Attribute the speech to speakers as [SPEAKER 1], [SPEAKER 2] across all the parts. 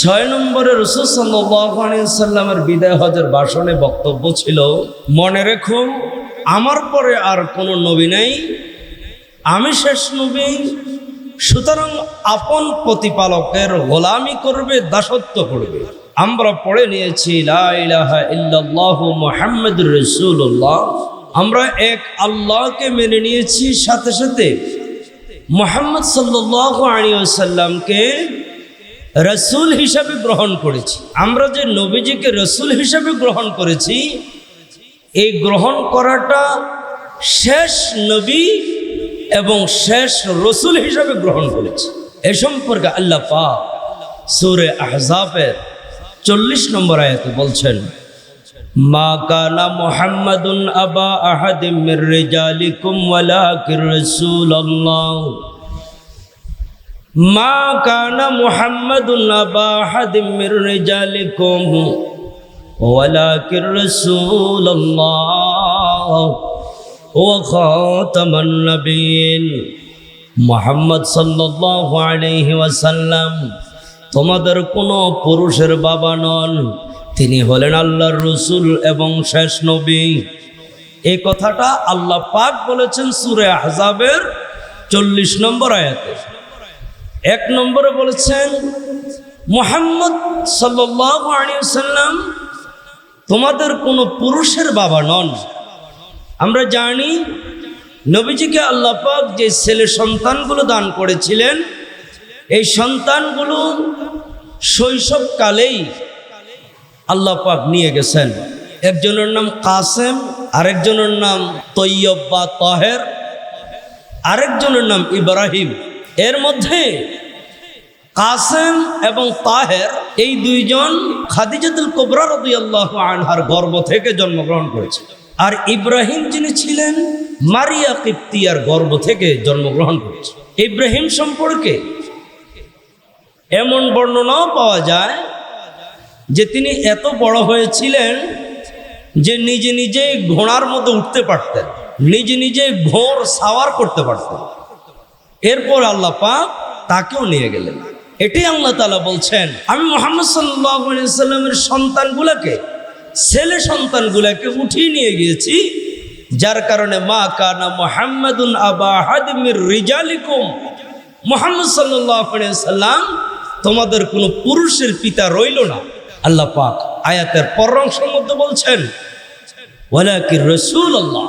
[SPEAKER 1] ছয় নম্বরে রসুল সাল্লামের বিদায় হজের ভাষণে বক্তব্য ছিল, মনে রেখো, আমার পরে আর কোনো নবী নেই, আমি শেষ নবী, সুতরাং আপন প্রতিপালকের গোলামি করবে, দাসত্ব করবে। আমরা পড়ে নিয়েছি মুহাম্মাদুর রাসূলুল্লাহ। আমরা এক আল্লাহকে মেনে নিয়েছি, সাথে সাথে মোহাম্মদ সাল্লাল্লাহু আলাইহি ওয়াসাল্লামকে রসুল হিসাবে গ্রহণ করেছি। আমরা যে নবীজিকে রসুল হিসাবে গ্রহণ করেছি, এই গ্রহণ করাটা শেষ নবী এবং শেষ রসুল হিসাবে গ্রহণ করেছি। এ সম্পর্কে আল্লাহ পাক সুরে আহজাবের চল্লিশ নম্বর আয়াতে বলছেন, মা কানা মুহাম্মাদুন আবা আহাদিম রিজালিকুম ওয়ালাকির রাসূলুল্লাহ। মা কানা রিজালিকুম ওয়ালাকির মুহাম্মদ তোমাদের কোনো পুরুষের বাবা নন, তিনি হলেন আল্লাহর রসুল এবং শেষ নবী। এই কথাটা আল্লাহ পাক বলেছেন সুরে আহজাবের চল্লিশ নম্বর আয়াতে। এক নম্বরে বলেছেন, মোহাম্মদ সাল্লাম তোমাদের কোনো পুরুষের বাবা নন। আমরা জানি, নবীজিকে আল্লাহ পাক যে ছেলে সন্তানগুলো দান করেছিলেন, এই সন্তানগুলো শৈশবকালেই আল্লাহ পাক নিয়ে গেছেন। একজনের নাম কাসেম, আরেকজনের নাম তৈয়ব বা তহের, আরেকজনের নাম ইব্রাহিম। এর মধ্যে কাসেম এবং তাহের এই দুইজন খাদিজাতুল কোবরা রবি আল্লাহ আনহার গর্ব থেকে জন্মগ্রহণ করেছে আর ইব্রাহিম যিনি ছিলেন, মারিয়া কিপ্তিয়ার গর্ব থেকে জন্মগ্রহণ করেছে ইব্রাহিম সম্পর্কে এমন বর্ণনাও পাওয়া যায় যে তিনি এত বড় হয়েছিলেন যে নিজে নিজে ঘোড়ার মধ্যে উঠতে পারতেন, নিজে নিজে ঘোড় সাওয়ার করতে পারতেন। এরপর আল্লাহ পাক তাকেও নিয়ে গেলেন। এটাই আল্লাহ তালা বলছেন, আমি মোহাম্মদ সাল্লামের সন্তানগুলোকে, ছেলে সন্তানগুলোকে উঠিয়ে নিয়ে গিয়েছি, যার কারণে মা কানা মোহাম্মদুন আবা হাদিমির রিজালিকুম। মোহাম্মদ সাল্লাম তোমাদের কোনো পুরুষের পিতা রইল না। আল্লাহ পাক আয়াতের পরাংশের মধ্যে বলছেন ওয়ালাকি রসুল আল্লাহ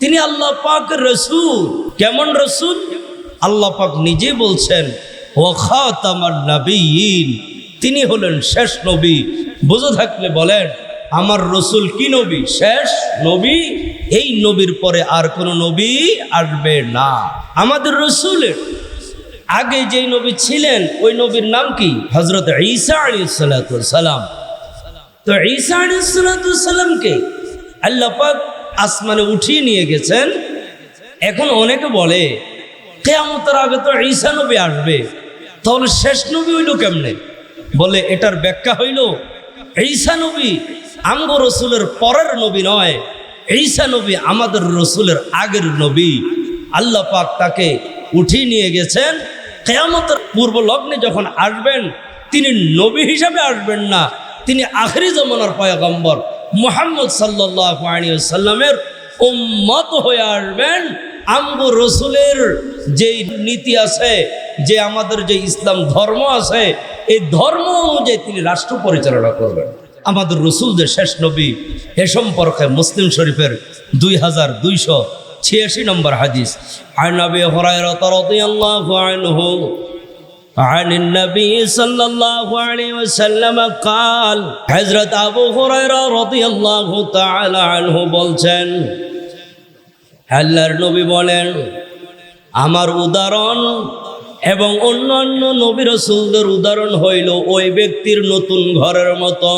[SPEAKER 1] তিনি আল্লাহ পাক রসুল। কেমন রসুল? আল্লাহ পাক নিজে বলছেন ওখাতামার নবীন তিনি হলেন শেষ নবী। বুঝে থাকলে বলেন, আমার রসুল কি নবী? শেষ নবী? এই নবীর পরে আর কোনো নবী আসবে না। আমাদের রসুলের আগে যেই নবী ছিলেন, ওই নবীর নাম কি? হজরত ঈসা আলী সালাম। তো ঈসা আলী সালামকে আল্লাহ পাক আসমানে উঠিয়ে নিয়ে গেছেন। এখন অনেকে বলে কেয়ামতের আগে তো ঈসা নবী আসবে। তাহলে শেষ নবী হইল কেমনে? বলে, এটার ব্যাখ্যা হইল, ঈসা নবী আঙ্গ রসুলের পরের নবী নয়, ঈসা নবী আমাদের রসুলের আগের নবী। আল্লাহ পাক তাকে উঠিয়ে নিয়ে গেছেন। কেয়ামতের পূর্ব লগ্নে যখন আসবেন, তিনি নবী হিসাবে আসবেন না, তিনি আখরি জমানার পয়গম্বর মোহাম্মদ সাল্লাহ সাল্লামের উম্মত হয়ে আসবেন। আমগো রসুলের যে নীতি আছে যে আমাদের যে ইসলাম ধর্ম আছে এই ধর্ম অনুযায়ী তিনি রাষ্ট্র পরিচালনা করবেন আমাদের রসুল যে শেষ নবী এ সম্পর্কে মুসলিম শরীফের দুই হাজার দুইশো ছিয়াশি নম্বর হাদিস عن ابي هريره رضي الله عنه عن النبي صلى الله عليه وسلم قال حضرت আবু হুরায়রা রাদিয়াল্লাহু তাআলা আনহু বলছেন আল্লাহর নবী বলেন, আমার উদাহরণ এবং অন্যান্য নবী রসুলদের উদাহরণ হইল ওই ব্যক্তির নতুন ঘরের মতো।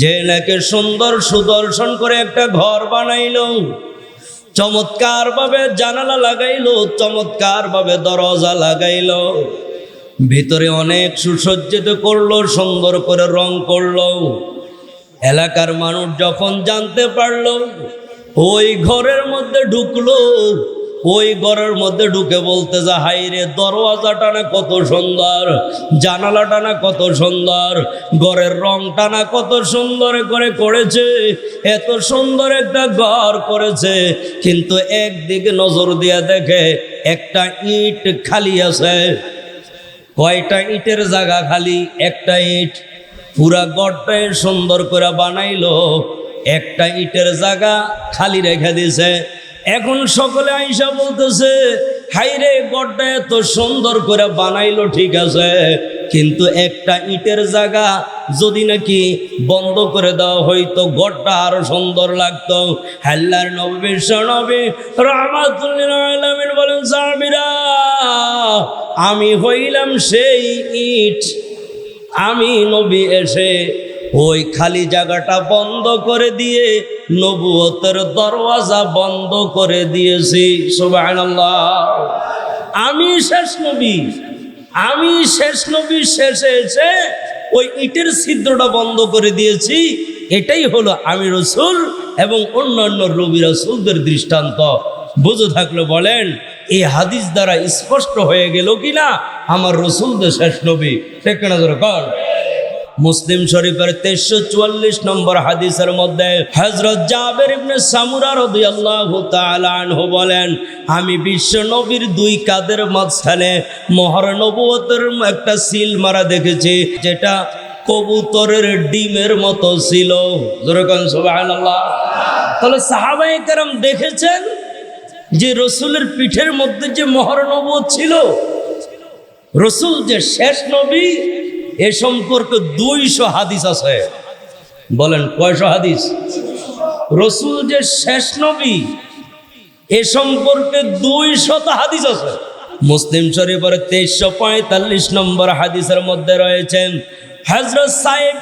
[SPEAKER 1] যে নাকি সুন্দর সুদর্শন করে একটা ঘর বানাইল চমৎকার ভাবে জানালা লাগাইল চমৎকার ভাবে দরজা লাগাইল, ভিতরে অনেক সুসজ্জিত করল, সুন্দর করে রং করল। এলাকার মানুষ যখন জানতে পারল ওই ঘরের মধ্যে ঢুকলো। ওই ঘরের মধ্যে ঢুকে বলতে যা হাই রে, দরওয়াজাটা না কত সুন্দর, জানালাটা না কত সুন্দর, ঘরের রংটা না কত সুন্দর করে করেছে, এত সুন্দর একটা ঘর করেছে। কিন্তু একদিকে নজর দিয়ে দেখে একটা ইট খালি আছে। কয়টা ইটের জায়গা খালি? একটা ইট। পুরা গড়টাই সুন্দর করে বানাইলো। একটা ইটের জায়গা খালি রেখে দিছে এখন সকলে আইসা বলতেছে হাইরে গড়টা এত সুন্দর করে বানাইলো, ঠিক আছে। কিন্তু একটা ইটের জায়গা যদি নাকি বন্ধ করে দেওয়া হইতো গড়টা আরও সুন্দর লাগতো। হাল্লার নবী নবী রহমাতুল্লিল আলামিন বলেন আমি হইলাম সেই ইট। আমি নবী এসে ওই খালি জায়গাটা বন্ধ করে দিয়ে নবুয়তের দরওয়াজা বন্ধ করে দিয়েছি, সুবহানাল্লাহ। আমি শেষ নবী, আমি শেষ নবী শেষে এসে ওই ইটের ছিদ্রটা বন্ধ করে দিয়েছি। এটাই হলো আমি রসুল এবং অন্যান্য রবি রসুলদের দৃষ্টান্ত। বুঝে থাকলে বলেন এই হাদিস দ্বারা স্পষ্ট হয়ে গেল কিনা? আমার রসুলদের শেষ নবী। ঠিক না কর মুসলিম শরীফের তেইশশো চুয়াল্লিশ নম্বর হাদিসের মধ্যে হজরত জাবের ইবনে সামুরা আনহু বলেন, আমি বিশ্ব নবীর দুই কাদের মাঝখানে মহর একটা সিল মারা দেখেছি, যেটা কবুতরের ডিমের মতো ছিল। তাহলে সাহাবায়ে কেরাম দেখেছেন যে রসুলের পিঠের মধ্যে যে মহর ছিল? রসুল যে শেষ নবী এ সম্পর্কে দুইশো হাদিস আছে। বলেন, কয়শো হাদিস? রসুল যে শেষ নবী, এ সম্পর্কে দুইশত হাদিস আছে। মুসলিম শরীফের তেইশশো পঁয়তাল্লিশ নম্বর হাদিসের মধ্যে রয়েছেন হজরত সাহেব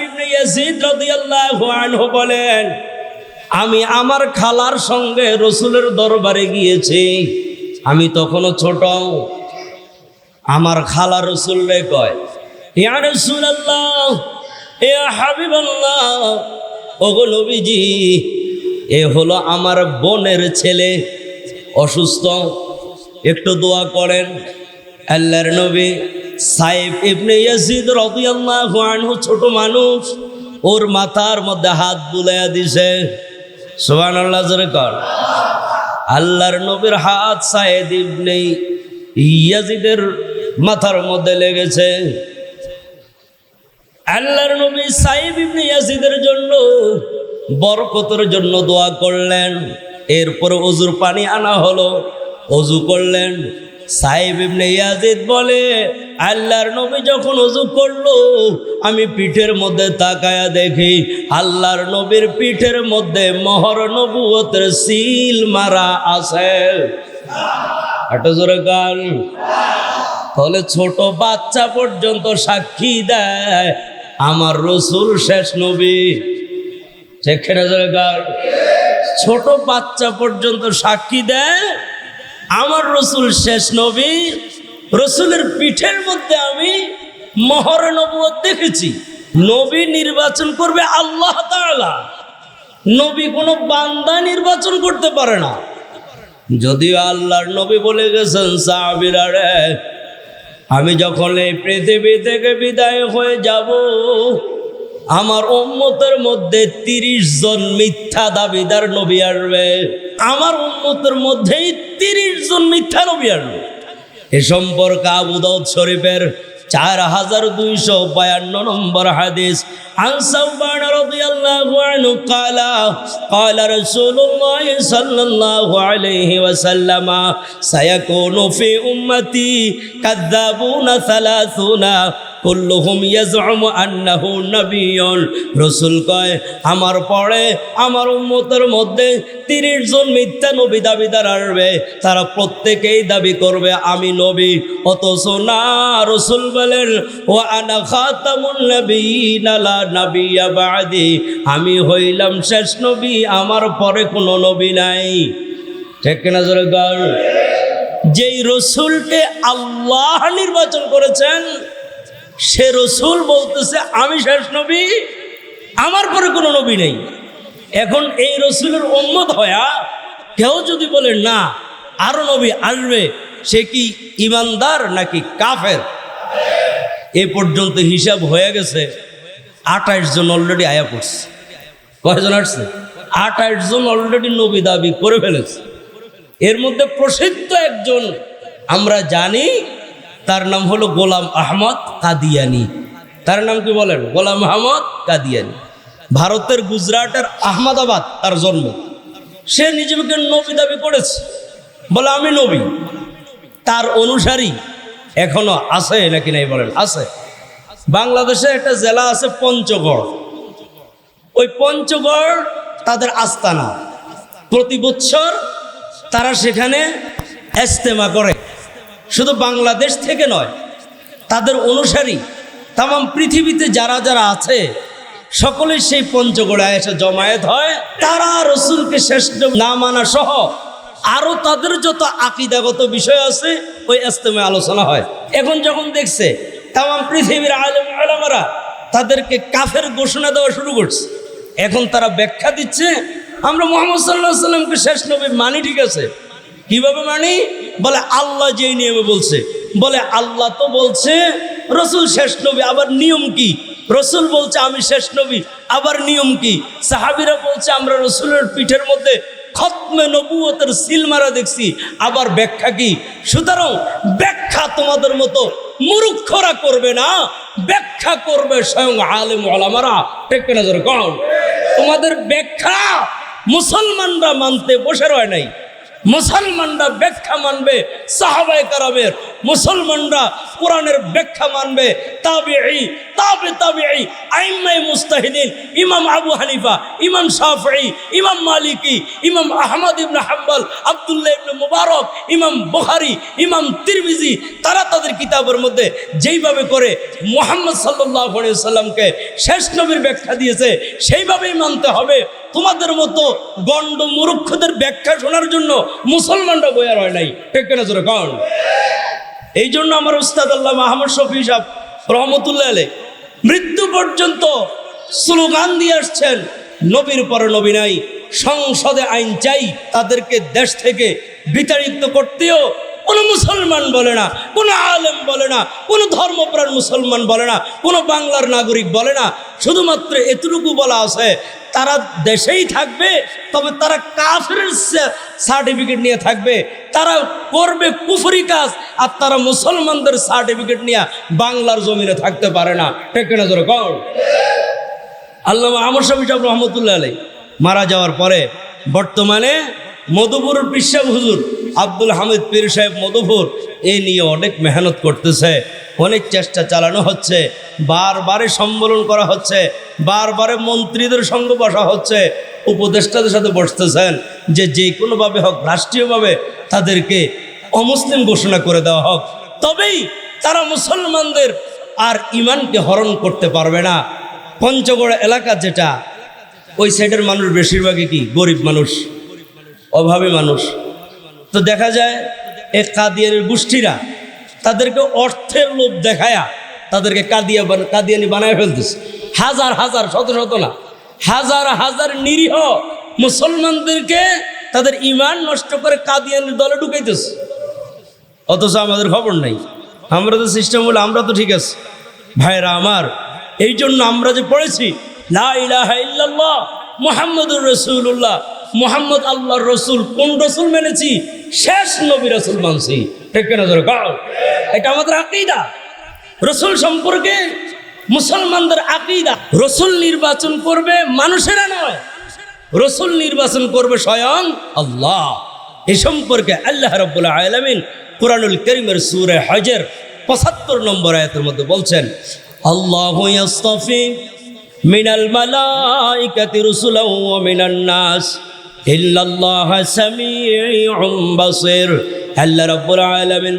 [SPEAKER 1] বলেন, আমি আমার খালার সঙ্গে রসুলের দরবারে গিয়েছি। আমি তখনও ছোট। আমার খালা রসুল কয় ইয়া রাসূলুল্লাহ, ইয়া হাবিবাল্লাহ, ওগো নবীজি, এ হলো আমার বোনের ছেলে, অসুস্থ। একটু দোয়া করেন। আল্লাহর নবী সাইফ ইবনে ইয়াজিদ রাদিয়াল্লাহু আনহু ছোট মানুষ, ওর মাথার মধ্যে হাত বুলাইয়া দিছে। সুবহানাল্লাহ, জোরে কর। আল্লাহর নবীর হাত সাইদ ইবনে ইয়াজিদের মাথার মধ্যে লেগেছে। আল্লাহর নবী সাইব ইবনে ইয়াজিদের জন্য বরকতের জন্য দোয়া করলেন। এরপর অজুর পানি আনা হলো। অজু করলেন। সাহেব ইবনে ইয়াজিদ বলে, আল্লাহর নবী যখন অজু করল, আমি পিঠের মধ্যে তাকায়া দেখি আল্লাহর নবীর পিঠের মধ্যে মহর নবুয়তের সিল মারা আছে। গান। তাহলে ছোট বাচ্চা পর্যন্ত সাক্ষী দেয় আমার রসুল শেষ নবী। ছোট বাচ্চা পর্যন্ত সাক্ষী দেয়, আমার রসুল শেষ নবী। রসুলের পিঠের মধ্যে আমি মহর নবুয়ত দেখেছি। নবী নির্বাচন করবে আল্লাহ তাআলা। নবী কোনো বান্দা নির্বাচন করতে পারে না। যদিও আল্লাহর নবী বলে গেছেন, সাহাবিরা রে আমি যখন এই পৃথিবী থেকে বিদায় হয়ে যাব, আমার উম্মতের মধ্যে তিরিশ জন মিথ্যা দাবিদার নবী আসবে। আমার উম্মতের মধ্যেই তিরিশ জন মিথ্যা নবী আসবে। এ সম্পর্কে আবু দাউদ শরীফের চার হাজার দুইশো বায়ান্ন নম্বর হাদিস عن ثوبان رضي الله عنه قال قال رسول الله صلى الله عليه وسلم سيكون في أمتي كذابون ثلاثون কুল্লুহুম কয়, আমার পরে আমার উম্মতের মধ্যে 30 জন মিথ্যা নবী দাবিদার আসবে। তারা প্রত্যেকেই দাবি করবে, আমি নবী। অথচ না, রাসূল বলেন, ওয়া আনা খাতামুন আমি হইলাম শেষ নবী, আমার পরে কোনো নবী নাই। ঠিক না জোরে যেই রসুলকে আল্লাহ নির্বাচন করেছেন সে রসুল বলতেছে, আমি শেষ নবী, আমার পরে কোনো নবী নেই। এখন এই রসুলের উম্মত হয়া কেউ যদি বলে, না, আরও নবী আসবে, সে কি ইমানদার নাকি কাফের? এ পর্যন্ত হিসাব হয়ে গেছে, আঠাইশ জন অলরেডি আয়া পড়ছে। কয়জন আসছে? আঠাইশ জন অলরেডি নবী দাবি করে ফেলেছে। এর মধ্যে প্রসিদ্ধ একজন, আমরা জানি তার নাম হলো গোলাম আহমদ কাদিয়ানি। তার নাম কি বলেন? গোলাম আহমদ কাদিয়ানি। ভারতের গুজরাটের আহমদাবাদ তার জন্ম। সে নিজেকে নবী দাবি করেছে। বলে, আমি নবী। তার অনুসারী এখনও আছে নাকি নাই বলেন? আছে। বাংলাদেশে একটা জেলা আছে পঞ্চগড়। ওই পঞ্চগড় তাদের আস্তানা। প্রতি বছর তারা সেখানে এস্তেমা করে। শুধু বাংলাদেশ থেকে নয়, তাদের অনুসারী তাম পৃথিবীতে যারা যারা আছে, সকলেই সেই পঞ্চগড়ে এসে জমায়েত হয়। তারা রসুলকে শ্রেষ্ঠ না মানা সহ আরও তাদের যত আকিদাগত বিষয় আছে, ওই ইস্তেমায় আলোচনা হয়। এখন যখন দেখছে তাম পৃথিবীর আলম আলমারা তাদেরকে কাফের ঘোষণা দেওয়া শুরু করছে, এখন তারা ব্যাখ্যা দিচ্ছে, আমরা মোহাম্মদ সাল্লাহ সাল্লামকে শেষ নবী মানি ঠিক আছে কীভাবে মানি? বলে, আল্লাহ যেই নিয়মে বলছে। বলে, আল্লাহ তো বলছে, রসুল শেষ নবী, আবার নিয়ম কি? রসুল বলছে, আমি শেষ নবী, আবার নিয়ম কি? সাহাবিরা বলছে, আমরা রসুলের পিঠের মধ্যে খতমে নবুয়তের সিল মারা দেখছি, আবার ব্যাখ্যা কি? সুতরাং, ব্যাখ্যা তোমাদের মতো মুরুক্ষরা করবে না, ব্যাখ্যা করবে স্বয়ং আলেম আলামারা টেকে নজর কন? তোমাদের ব্যাখ্যা মুসলমানরা মানতে বসে রয় নাই। মুসলমানরা ব্যাখ্যা মানবে সাহাবাই কারামের মুসলমানরা কোরআনের ব্যাখ্যা মানবে তাবে এই তাবে তাবিঈ আইম্মাই মুস্তাহিদিন, ইমাম আবু হানিফা, ইমাম শাফঈ, ইমাম মালিকি, ইমাম আহমদ ইবনে হাম্বল, আব্দুল্লাহ ইবনে মুবারক, ইমাম বুখারী, ইমাম তিরমিজি, তারা তাদের কিতাবের মধ্যে যেইভাবে করে মোহাম্মদ আলাইহি সাল্লামকে শেষ নবীর ব্যাখ্যা দিয়েছে, সেইভাবেই মানতে হবে। তোমাদের মতো গণ্ড মূর্খদের ব্যাখ্যা শোনার জন্য মুসলমানরা বয়ার হয় নাই। কারণ এই জন্য আমার উস্তাদ আল্লাহ মাহমদ শফি সাহ রহমতুল্লাহ মৃত্যু পর্যন্ত স্লোগান দিয়ে আসছেন, নবীর পরে নবী নাই, সংসদে আইন চাই, তাদেরকে দেশ থেকে বিতাড়িত করতেও কোনো মুসলমান বলে না, কোনো আলেম বলে না, কোনো ধর্মপ্রাণ মুসলমান বলে না, কোনো বাংলার নাগরিক বলে না। শুধুমাত্র এতটুকু বলা আছে, তারা দেশেই থাকবে, তবে তারা কাফের সার্টিফিকেট নিয়ে থাকবে। তারা করবে কুফরি কাজ, আর তারা মুসলমানদের সার্টিফিকেট নিয়ে বাংলার জমিনে থাকতে পারে না। টেকে নজর কর আল্লাহ আমর সাহেব সাহেব রহমতুল্লাহ আলাই মারা যাওয়ার পরে বর্তমানে মধুপুর পিসাব হুজুর আব্দুল হামিদ পীর সাহেব মধুপুর এই নিয়ে অনেক মেহনত করতেছে। অনেক চেষ্টা চালানো হচ্ছে। বারবারে সম্মেলন করা হচ্ছে। বারবারে মন্ত্রীদের সঙ্গে বসা হচ্ছে। উপদেষ্টাদের সাথে বসতেছেন যে যে কোনোভাবে হোক, রাষ্ট্রীয়ভাবে তাদেরকে অমুসলিম ঘোষণা করে দেওয়া হোক, তবেই তারা মুসলমানদের আর ইমানকে হরণ করতে পারবে না। পঞ্চগড় এলাকা যেটা, ওই সাইডের মানুষ বেশিরভাগই কি? গরিব মানুষ, অভাবী মানুষ। তো দেখা যায় এ কাদিয়ানের গোষ্ঠীরা তাদেরকে অর্থের লোভ দেখায়া তাদেরকে কাদিয়া কাদিয়ানি বানায় ফেলতেছে। হাজার হাজার, শত শত না। হাজার হাজার নিরীহ মুসলমানদেরকে তাদের ইমান নষ্ট করে কাদিয়ানির দলে ঢুকাইতেছে। অথচ আমাদের খবর নাই। আমরা তো সিস্টেম হলো, আমরা তো ঠিক আছে। ভাইরা আমার, এই জন্য আমরা যে পড়েছি মুহাম্মদুর রসুল্লাহ মোহাম্মদ আল্লাহর রসুল, কোন রসুল মেনেছি? শেষ নবী রসুল মানছি। ঠিক না ধরো গাও এটা আমাদের আকিদা। রসুল সম্পর্কে মুসলমানদের আকিদা। রসুল নির্বাচন করবে মানুষেরা নয়। রসুল নির্বাচন করবে স্বয়ং আল্লাহ। এ সম্পর্কে আল্লাহ রব্বুল আলমিন কোরআনুল করিমের সুরে হজের পঁচাত্তর নম্বর আয়াতের মধ্যে বলছেন, আল্লাহ মিনাল মালাইকাতি রুসুলাও মিনান নাস।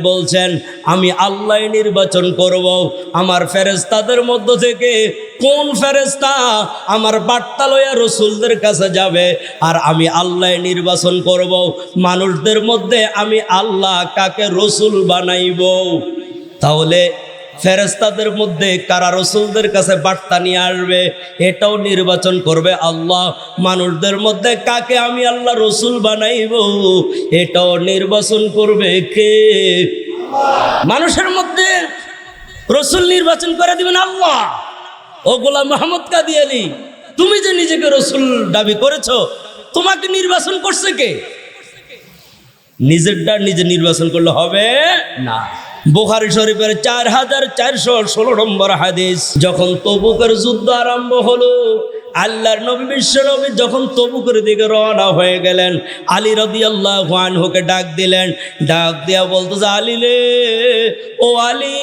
[SPEAKER 1] বলছেন, আমি আল্লাহ নির্বাচন করব। আমার ফেরেশতাদের মধ্য থেকে কোন ফেরেশতা আমার বার্তা লইয়া রসুলদের কাছে যাবে? আর আমি আল্লাহ নির্বাচন করব। মানুষদের মধ্যে আমি আল্লাহ কাকে রসুল বানাইব? তাহলে ফেরেস্তাদের মধ্যে কারা রসুলদের কাছে বার্তা নিয়ে আসবে, এটাও নির্বাচন করবে আল্লাহ। মানুষদের মধ্যে কাকে আমি আল্লাহ রসুল বানাইব, এটাও নির্বাচন করবে কে? মানুষের মধ্যে রসুল নির্বাচন করে দিবেন আল্লাহ। ও গোলাম মোহাম্মদ কাদিয়ালি তুমি যে নিজেকে রসুল দাবি করেছ, তোমাকে নির্বাচন করছে কে? নিজেরটা নিজে নির্বাচন করলে হবে না। বুখারি শরীফের চার হাজার চারশো ষোলো নম্বর হাদিস। যখন তবুকের যুদ্ধ আরম্ভ হলো, আল্লাহর নবী, বিশ্ব নবী যখন তবুকের দিকে রওনা হয়ে গেলেন, আলী রদি আল্লাহ ডাক দিলেন। ডাক দিয়া বলতো যে আলী ও আলী,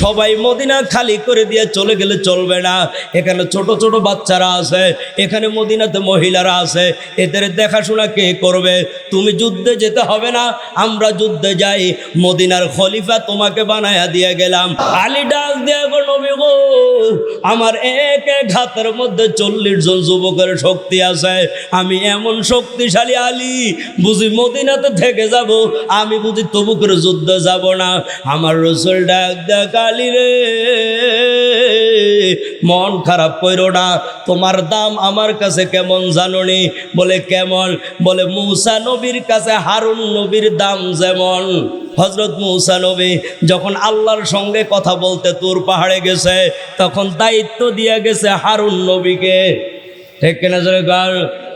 [SPEAKER 1] সবাই মদিনা খালি করে দিয়ে চলে গেলে চলবে না। এখানে ছোট ছোট বাচ্চারা আছে, এখানে মদিনাতে মহিলারা আছে। এদের দেখাশোনা কে করবে? তুমি যুদ্ধে যেতে হবে না, আমরা যুদ্ধে যাই। মদিনার খলিফা তোমাকে বানায়া দিয়ে গেলাম। আলী ডাক দিয়ে গো নবী গো, আমার এক এক হাতের মধ্যে চল্লিশ জন যুবকের শক্তি আছে। আমি এমন শক্তিশালী আলী, বুঝি মদিনাতে থেকে যাব, আমি বুঝি তবু করে যুদ্ধ যাব না। আমার রসুল ডাক দেখ রে। মন খারাপ করো না, তোমার দাম আমার কাছে কেমন জাননি? বলে, কেমন? বলে, মৌসা নবীর কাছে হারুন নবীর দাম যেমন। হজরত মৌসা নবী যখন আল্লাহর সঙ্গে কথা বলতে তোর পাহাড়ে গেছে, তখন দায়িত্ব দিয়ে গেছে হারুন নবীকে। ঠিক কিনা গাল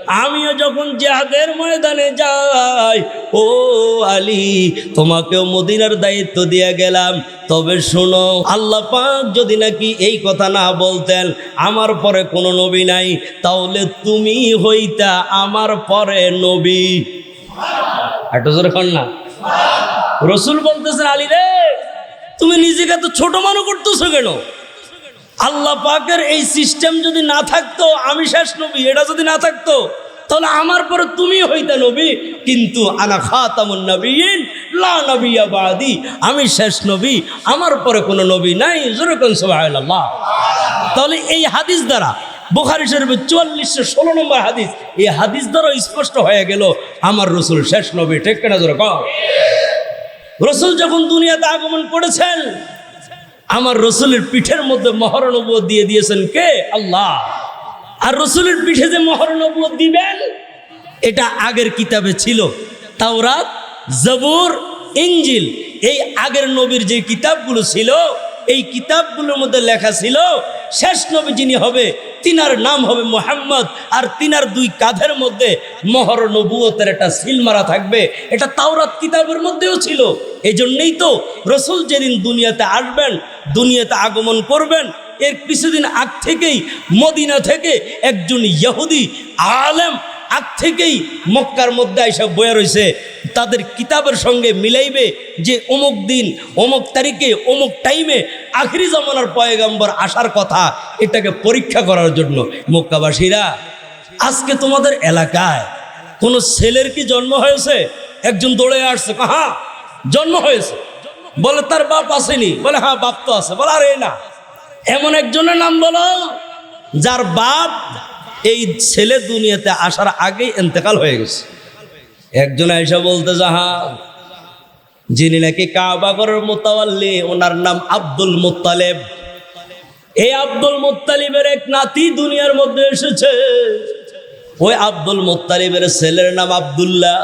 [SPEAKER 1] আমিও যখন জেহাদের ময়দানে যাই, ও আলী, তোমাকেও মদিনার দায়িত্ব দিয়ে গেলাম। তবে শোনো, আল্লাহ পাক যদি নাকি এই কথা না বলতেন, আমার পরে কোনো নবী নাই। তাহলে তুমি হইতা আমার পরে নবী। না। রসুল বলতেছেন, আলী রে, তুমি নিজেকে তো ছোট মনে করতেছো কেন? আল্লাহ পাকের এই সিস্টেম যদি না থাকতো আমি শেষ নবী, এটা যদি না থাকতো, তাহলে আমার পরে তুমি হইতে নবী। কিন্তু আনা খাতামুন নবীন, লা নবিয়া আমি শেষ নবী, আমার পরে কোনো নবী নাই যেরকম সুবহানাল্লাহ। তাহলে এই হাদিস দ্বারা, বুখারি শরীফের চুয়াল্লিশশো ষোলো নম্বর হাদিস, এই হাদিস দ্বারা স্পষ্ট হয়ে গেল, আমার রসুল শেষ নবী, ঠিক কেনা জোরে রসুল যখন দুনিয়াতে আগমন করেছেন আমার রসুলের পিঠের মধ্যে মহরণব দিয়ে দিয়েছেন কে? আল্লাহ। আর রসুলের পিঠে যে মহরণব দিবেন, এটা আগের কিতাবে ছিল। তাওরাত, জবুর ইঞ্জিল এই আগের নবীর যে কিতাবগুলো ছিল এই কিতাবগুলোর মধ্যে লেখা ছিল, শেষ নবী যিনি হবে, তিনার নাম হবে মোহাম্মদ। আর তিনার দুই কাঁধের মধ্যে মহর নবুয়তের একটা সিল মারা থাকবে। এটা তাওরাত কিতাবের মধ্যেও ছিল। এই জন্যেই তো রসুল যেদিন দুনিয়াতে আসবেন, দুনিয়াতে আগমন করবেন, এর কিছুদিন আগ থেকেই মদিনা থেকে একজন ইহুদি আলেম আগ থেকেই মক্কার মধ্যে এসব বয়ে রয়েছে তাদের কিতাবের সঙ্গে মিলাইবে যে অমুক দিন, অমুক তারিখে, অমুক টাইমে আখরি জমানার পয়গম্বর আসার কথা, এটাকে পরীক্ষা করার জন্য। মক্কাবাসীরা, আজকে তোমাদের এলাকায় কোনো ছেলের কি জন্ম হয়েছে? একজন দৌড়ে আসছে হ্যাঁ জন্ম হয়েছে। বলে, তার বাপ আসেনি। বলে হ্যাঁ বাপ তো আছে। বলে, আরে, না। এমন একজনের নাম বলো, যার বাপ এই ছেলে দুনিয়াতে আসার আগেই এন্তেকাল হয়ে গেছে। একজন এসে বলতে যাহা যিনি নাকি কাবাগরের মোতাবাল্লি ওনার নাম আব্দুল মুত্তালেব। এই আব্দুল মুত্তালিবের এক নাতি দুনিয়ার মধ্যে এসেছে। ওই আব্দুল মোত্তালিবের ছেলের নাম আব্দুল্লাহ।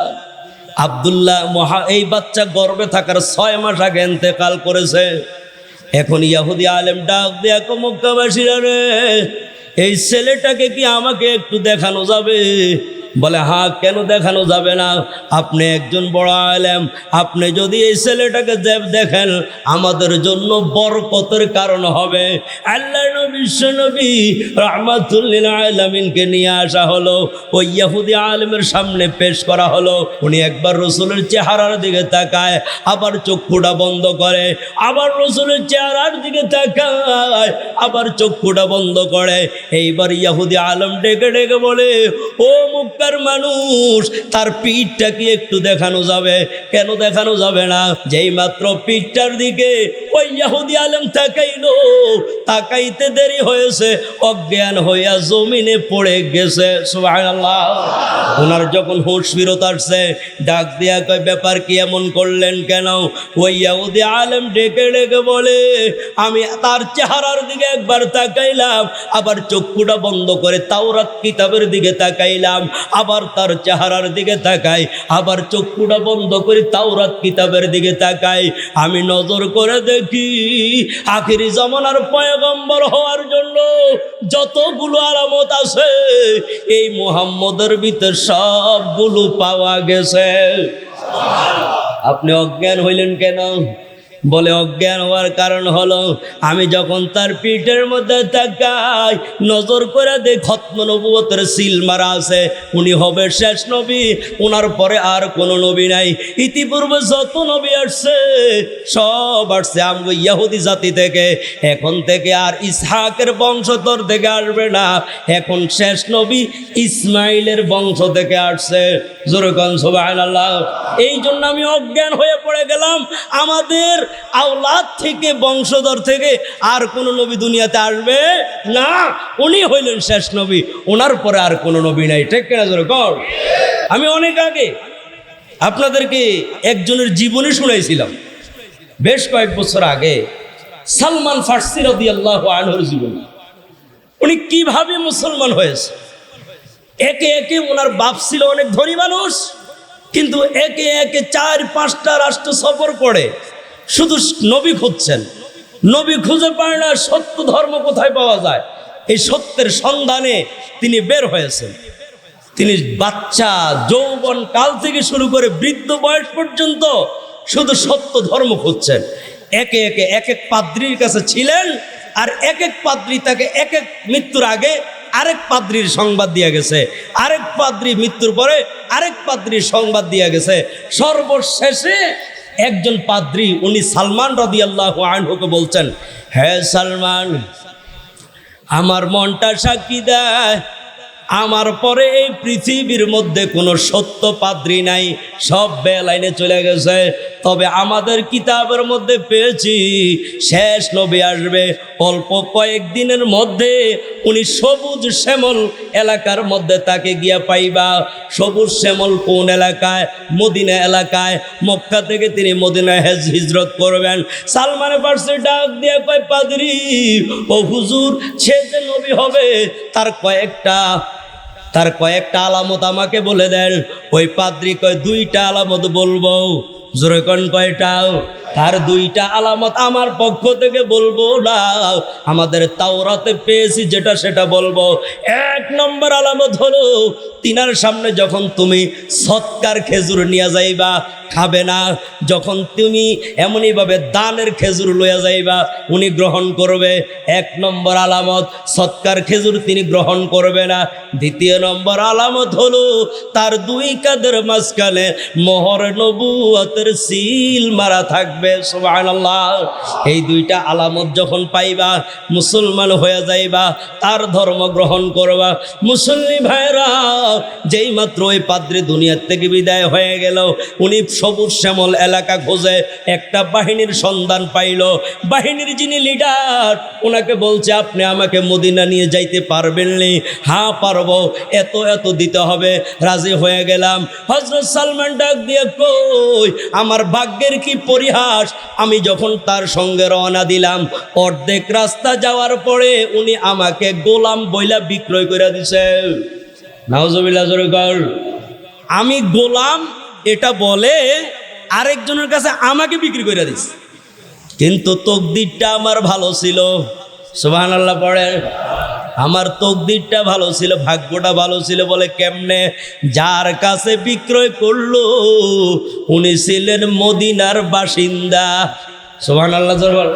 [SPEAKER 1] আব্দুল্লাহ মহা, এই বাচ্চা গর্বে থাকার ছয় মাস আগে এন্তেকাল করেছে। এখন ইয়াহুদি আলেম ডাক দেয়া মক্কাবাসীরা রে, এই ছেলেটাকে কি আমাকে একটু দেখানো যাবে? বলে, হা, কেন দেখানো যাবে না? আপনি একজন বড় আলেম। আপনি যদি এই ছেলেটাকে দে- দেখেন, আমাদের জন্য বরকতের কারণ হবে। আল্লাহ নবী নবী রহমাতুল্লিল আলমিনকে নিয়ে আসা হলো। ওই ইয়াহুদি আলমের সামনে পেশ করা হলো। উনি একবার রসুলের চেহারার দিকে তাকায়, আবার চক্ষুটা বন্ধ করে, আবার রসুলের চেহারার দিকে তাকায়, আবার চক্ষুটা বন্ধ করে। এইবার ইয়াহুদি আলম ডেকে ডেকে বলে, ও মুখ মক্কার মানুষ তার পিঠটা কি একটু দেখানো যাবে। কেন দেখানো যাবে না? যেই মাত্র পিঠটার দিকে ওই ইয়াহুদি আলম তাকাইলো, তাকাইতে দেরি হয়েছে, অজ্ঞান হইয়া জমিনে পড়ে গেছে। সুবহানাল্লাহ। ওনার যখন হুঁশ ফিরত আসছে, ডাক দিয়া কয়, ব্যাপার কি এমন করলেন কেন? ওই ইয়াহুদি আলেম ডেকে ডেকে বলে, আমি তার চেহারার দিকে একবার তাকাইলাম, আবার চক্ষুটা বন্ধ করে তাও তাওরাত কিতাবের দিকে তাকাইলাম আবার তার চেহারার দিকে তাকাই, আবার চক্ষুটা বন্ধ করে তাওরাত কিতাবের দিকে তাকাই। আমি নজর করে দেখি, আখিরি জমানার পয়গম্বর হওয়ার জন্য যতগুলো আলামত আছে, এই মোহাম্মদের ভিতর সবগুলো পাওয়া গেছে। আপনি অজ্ঞান হইলেন কেন? বলে, অজ্ঞান হওয়ার কারণ হলো আমি যখন তার পিঠের মধ্যে তাকাই, নজর করে দেখ খত্ম নবুয়তের সিল মারা আছে। উনি হবে শেষ নবী ওনার পরে আর কোনো নবী নাই। ইতিপূর্বে যত নবী আসছে, সব আসছে আমগো ইয়াহুদি জাতি থেকে। এখন থেকে আর ইসহাকের বংশধর থেকে আসবে না। এখন শেষ নবী ইসমাইলের বংশ থেকে আসছে। জোরকন সুবহানাল্লাহ। এই জন্য আমি অজ্ঞান হয়ে পড়ে গেলাম। আমাদের আওলাদ থেকে, বংশধর থেকে আর কোনো নবী দুনিয়াতে আসবে না। উনি হইলেন শেষ নবী। ওনার পরে আর কোনো নবী নাই। ঠিক কিনা জোরকন আমি অনেক আগে আপনাদেরকে একজনের জীবনী শুনাইছিলাম। বেশ কয়েক বছর আগে। সালমান ফার্সি রদি আল্লাহ আনহর জীবনী। উনি কীভাবে মুসলমান হয়েছে? একে একে ওনার বাপ ছিল অনেক ধনী মানুষ, কিন্তু একে একে চার পাঁচটা রাষ্ট্র সফর করে। শুধু নবী খুঁজছেন। নবী খুঁজে পায় না, সত্য ধর্ম কোথায় পাওয়া যায়। এই সত্যের সন্ধানে তিনি বের হয়েছেন। তিনি বাচ্চা, যৌবন কাল থেকে শুরু করে বৃদ্ধ বয়স পর্যন্ত শুধু সত্য ধর্ম খুঁজছেন। একে একে এক এক পাদ্রির কাছে ছিলেন আর এক এক পাদ্রি তাকে এক এক মৃত্যুর আগে আরেক পাদ্রির সংবাদ দিয়ে গেছে। আরেক পাদ্রি মৃত্যুর পরে আরেক পাদ্রির সংবাদ দিয়ে গেছে। সর্বশেষে একজন পাদ্রি, উনি সালমান রদি আল্লাহ আনহুকে বলছেন হ্যাঁ সালমান, আমার মনটা সাক্ষী দেয়। আমার পরে এই পৃথিবীর মধ্যে কোনো সত্য পাদ্রি নাই। সব বেলাইনে চলে গেছে। তবে আমাদের কিতাবের মধ্যে পেয়েছি, শেষ নবী আসবে। অল্প কয়েকদিনের মধ্যে উনি সবুজ শ্যামল এলাকার মধ্যে তাকে গিয়া পাইবা। সবুজ শ্যামল কোন এলাকায়? মদিনা এলাকায়। মক্কা থেকে তিনি মদিনা হেজ হিজরত করবেন। সালমান পাশে ডাক দিয়ে কয় পাদরি ও হুজুর, সে যে নবী হবে, তার কয়েকটা তার কয়েকটা আলামত আমাকে বলে দেন। ওই পাদ্রি কয়, দুইটা আলামত বলব। জোরে কন কয়টা তার দুইটা আলামত আমার পক্ষ থেকে বলব না। আমাদের তাওরাতে পেয়েছি যেটা সেটা বলব। এক নম্বর আলামত হলো, তিনার সামনে যখন তুমি সৎকার খেজুর নিয়ে যাইবা, খাবে না, যখন তুমি এমনইভাবে দানের খেজুর লইয়া যাইবা, উনি গ্রহণ করবে। এক নম্বর আলামত, সৎকার খেজুর তিনি গ্রহণ করবে না। দ্বিতীয় নম্বর আলামত হলো, তার দুই কাদের মাঝখানে মোহর নবুয়তের সিল মারা থাকবে। সুবহানাল্লাহ। এই দুইটা আলামত যখন পাইবা, মুসলমান হয়ে যাইবা, তার ধর্ম গ্রহণ করবা। মুসল্লি ভাইরা যেই মাত্র ওই পাদ্রী দুনিয়ার থেকে বিদায় হয়ে গেল, উনি সবুজ শ্যামল এলাকা খোঁজে একটা বাহিনীর সন্ধান পাইল। বাহিনীর যিনি লিডার ওনাকে বলছে, আপনি আমাকে মদিনা নিয়ে যাইতে পারবেন নি? হ্যাঁ পারব। এত এত দিতে হবে। রাজি হয়ে গেলাম। হজরত সালমান ডাক দিয়ে কই, আমার ভাগ্যের কি পরিহাস আমি যখন তার সঙ্গে রওনা দিলাম, অর্ধেক রাস্তা যাওয়ার পরে উনি আমাকে গোলাম বইলা বিক্রয় করে দিছে। আমি গোলাম, এটা বলে আরেকজনের কাছে আমাকে বিক্রি করে দিস কিন্তু তকদিরটা আমার ভালো ছিল। সুবাহান আল্লাহ পড়ে আমার তকদিরটা ভালো ছিল, ভাগ্যটা ভালো ছিল বলে কেমনে? যার কাছে বিক্রয় করল, উনি ছিলেন মদিনার বাসিন্দা। সোহান আল্লাহ জোর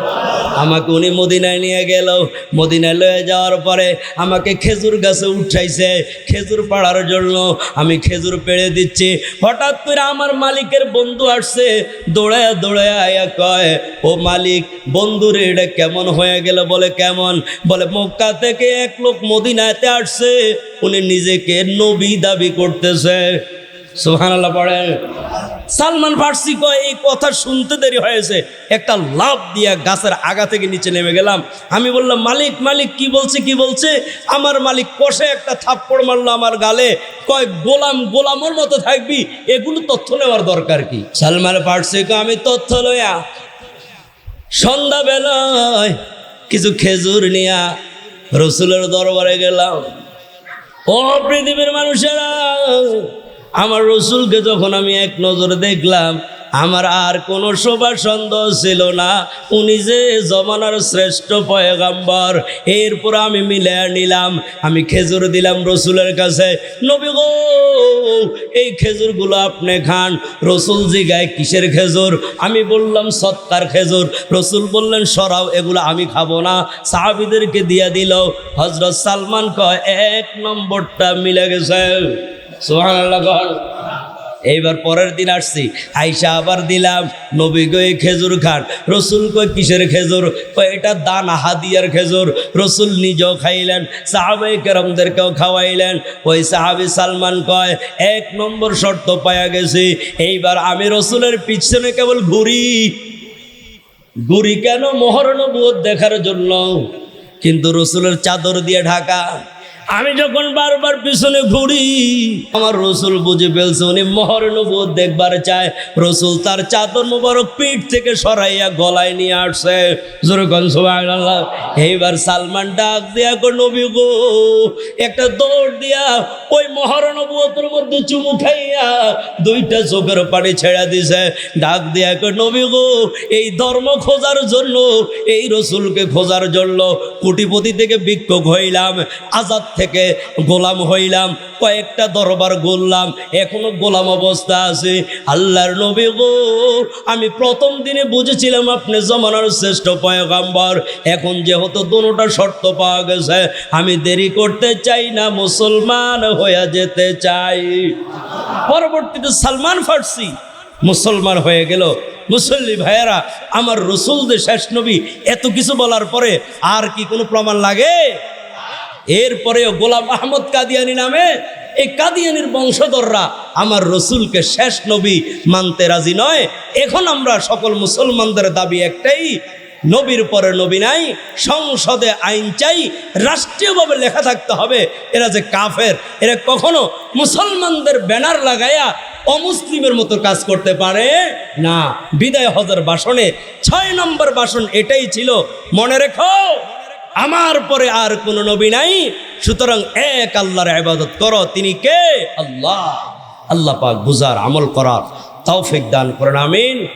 [SPEAKER 1] আমাকে উনি মদিনায় নিয়ে গেল। মদিনায় লয়ে যাওয়ার পরে আমাকে খেজুর গাছে উঠাইছে। খেজুর পাড়ার জন্য আমি খেজুর পেড়ে দিচ্ছি। হঠাৎ করে আমার মালিকের বন্ধু আসছে। দৌড়ায় দৌড়ায় আয়া কয়, ও মালিক, বন্ধুরে এটা কেমন হয়ে গেল বলে কেমন? বলে, মক্কা থেকে এক লোক মদিনাতে আসছে। উনি নিজেকে নবী দাবি করতেছে। সোহান আল্লাহ পড়েন। সালমান ফার্সি কয়, এই কথা শুনতে দেরি হয়েছে। একটা লাভ দিয়া গাছের আগা থেকে নিচে নেমে গেলাম। আমি বললাম, মালিক মালিক, কি বলছে কি বলছে? আমার মালিক কষে একটা থাপ্পড় মারলো আমার গালে। কয়, গোলাম, গোলামর মতো থাকবি? এগুলো তথ্য নেওয়ার দরকার কি? সালমান ফার্সি কয়, আমি তথ্য লইয়া সন্ধ্যাবেলায় কিছু খেজুর নিয়া রসুলের দরবারে গেলাম। ও পৃথিবীর মানুষেরা আমার রসুলকে যখন আমি এক নজরে দেখলাম, আমার আর কোনো শোভা সন্দেহ ছিল না। উনি যে জমানার শ্রেষ্ঠ পয়গাম্বর, এরপর আমি মিলে নিলাম। আমি খেজুর দিলাম রসুলের কাছে। নবী গো, এই খেজুরগুলো আপনি খান। রসুল জিগায়, কিসের খেজুর? আমি বললাম সৎকার খেজুর। রসুল বললেন, সরাও, এগুলো আমি খাব না। সাহাবিদেরকে দিয়ে দিল। হজরত সালমান কয়, এক নম্বরটা মিলে গেছে। সোহান এইবার পরের দিন আসছি। আইসা আবার দিলাম, নবী গয়ে খেজুর খান, রসুল কয় কিসের খেজুর? কয় এটা দান হাদিয়ার খেজুর। রসুল নিজেও খাইলেন সাহাবাই কেরমদেরকেও খাওয়াইলেন। ওই সাহাবি সালমান কয়, এক নম্বর শর্ত পাওয়া গেছি, এইবার আমি রসুলের পিছনে কেবল ঘুরি। ঘুরি কেন? মহরণবোধ দেখার জন্য। কিন্তু রসুলের চাদর দিয়ে ঢাকা। আমি যখন বারবার পিছনে ঘুরি, আমার রসুল বুঝে ফেলছে, উনি মহর নবুদ দেখবার চায়। রসুল তার চাদর মুবারক পিঠ থেকে সরাইয়া গলায় নিয়ে আসছে। এইবার সালমান ডাক দিয়া, গো নবী গো, একটা দৌড় দিয়া ওই মহর নবুয়তের মধ্যে চুমু খাইয়া দুইটা চোখের পানি ছেড়া দিছে। ডাক দিয়া, গো নবী গো, এই ধর্ম খোঁজার জন্য, এই রসুলকে খোঁজার জন্য কোটিপতি থেকে বিক্ষোভ হইলাম। আজাদ থেকে গোলাম হইলাম, কয়েকটা দরবার গড়লাম এখনও গোলাম অবস্থা আছে। আল্লাহর নবী গো, আমি প্রথম দিনে বুঝেছিলাম আপনি জমানার শ্রেষ্ঠ পয়গাম্বর। এখন যেহেতু দুটা শর্ত পাওয়া গেছে, আমি দেরি করতে চাই না, মুসলমান হয়ে যেতে চাই। পরবর্তীতে সালমান ফার্সি মুসলমান হয়ে গেল। মুসল্লি ভাইয়েরা, আমার রসুল রসুলদের শেষ নবী, এত কিছু বলার পরে আর কি কোনো প্রমাণ লাগে? এরপরেও গোলাম আহমদ কাদিয়ানি নামে এই কাদিয়ানির বংশধররা আমার রসুলকে শেষ নবী মানতে রাজি নয়। এখন আমরা সকল মুসলমানদের দাবি একটাই, নবীর পরে নবী নাই, সংসদে আইন চাই, রাষ্ট্রীয়ভাবে লেখা থাকতে হবে, এরা যে কাফের, এরা কখনো মুসলমানদের ব্যানার লাগাইয়া অমুসলিমের মতো কাজ করতে পারে না। বিদায় হজর বাসনে, ছয় নম্বর বাসন এটাই ছিল, মনে রেখো। আমার পরে আর কোন নবী নাই। সুতরাং এক আল্লাহর আবাদত করো, তিনি কে? আল্লাহ। আল্লাহ পাক বুজার আমল করার তৌফিক দান করেন, আমিন।